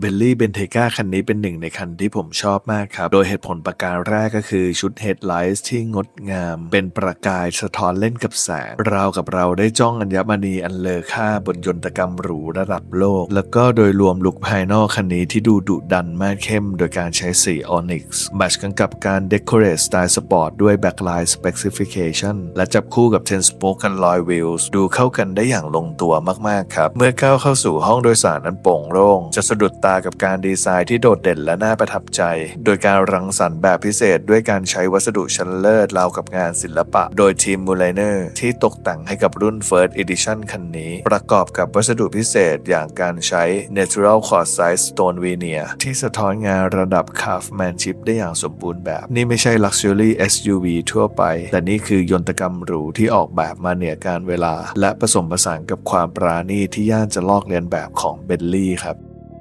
เบลลี่เบนเทกาคันนี้เป็นหนึ่งในคันที่ผมชอบมากครับ โดยเหตุผลประการแรกก็คือชุดเฮดไลท์ที่งดงาม เป็นประกายสะท้อนเล่นกับแสง ราวกับเราได้จ้องอัญมณีอันเลอค่าบนยนตกรรมหรูระดับโลก แล้วก็โดยรวมลุคภายนอกคันนี้ที่ดูดุดันมากเข้ม โดยการใช้สีออนิกซ์แมชกันกับการเด o r a t e สไตล์สปอร์ตด้วย backline specification และจับคู่กับ10 spoke กันลอยวิลส์ดูเข้ากันได้อย่างลงตัวมากๆครับเมื่อก้าวเข้าสู่ห้องโดยสารนั้นโปร่งโล่งจะสะดุดตากับการดีไซน์ที่โดดเด่นและน่าประทับใจ โดยการรังสรรค์แบบพิเศษด้วยการใช้วัสดุชั้นเลิศราวกับงานศิลปะ โดยทีมมูลเนอร์ที่ตกแต่งให้กับรุ่น First Edition คันนี้ ประกอบกับวัสดุพิเศษอย่างการใช้ Natural Quartzite Stone Veneer ที่สะท้อนงานระดับ Craftsmanship ได้อย่างสมบูรณ์แบบ นี่ไม่ใช่ Luxury SUV ทั่วไป แต่นี่คือยนตกรรมหรูที่ออกแบบมาเหนือการเวลา และผสมผสานกับความปราณีตที่ย่านจะลอกเลียนแบบของเบลลี่ครับ